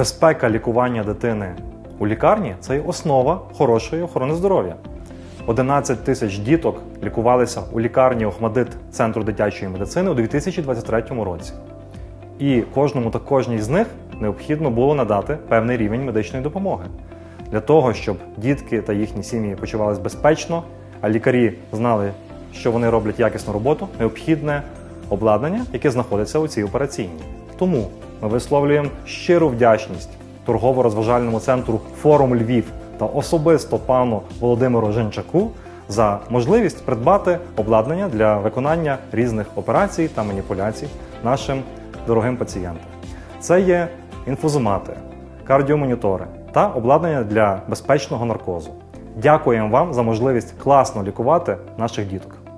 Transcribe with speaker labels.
Speaker 1: Безпека лікування дитини у лікарні це є основа хорошої охорони здоров'я. 11 тисяч діток лікувалися у лікарні Охмадит Центру дитячої медицини у 2023 році. І кожному та кожній з них необхідно було надати певний рівень медичної допомоги для того, щоб дітки та їхні сім'ї почувалися безпечно, а лікарі знали, що вони роблять якісну роботу, необхідне обладнання, яке знаходиться у цій операційній. Тому ми висловлюємо щиру вдячність торгово-розважальному центру Форум Львів та особисто пану Володимиру Женчаку за можливість придбати обладнання для виконання різних операцій та маніпуляцій нашим дорогим пацієнтам. Це є інфузомати, кардіомонітори та обладнання для безпечного наркозу. Дякуємо вам за можливість класно лікувати наших діток.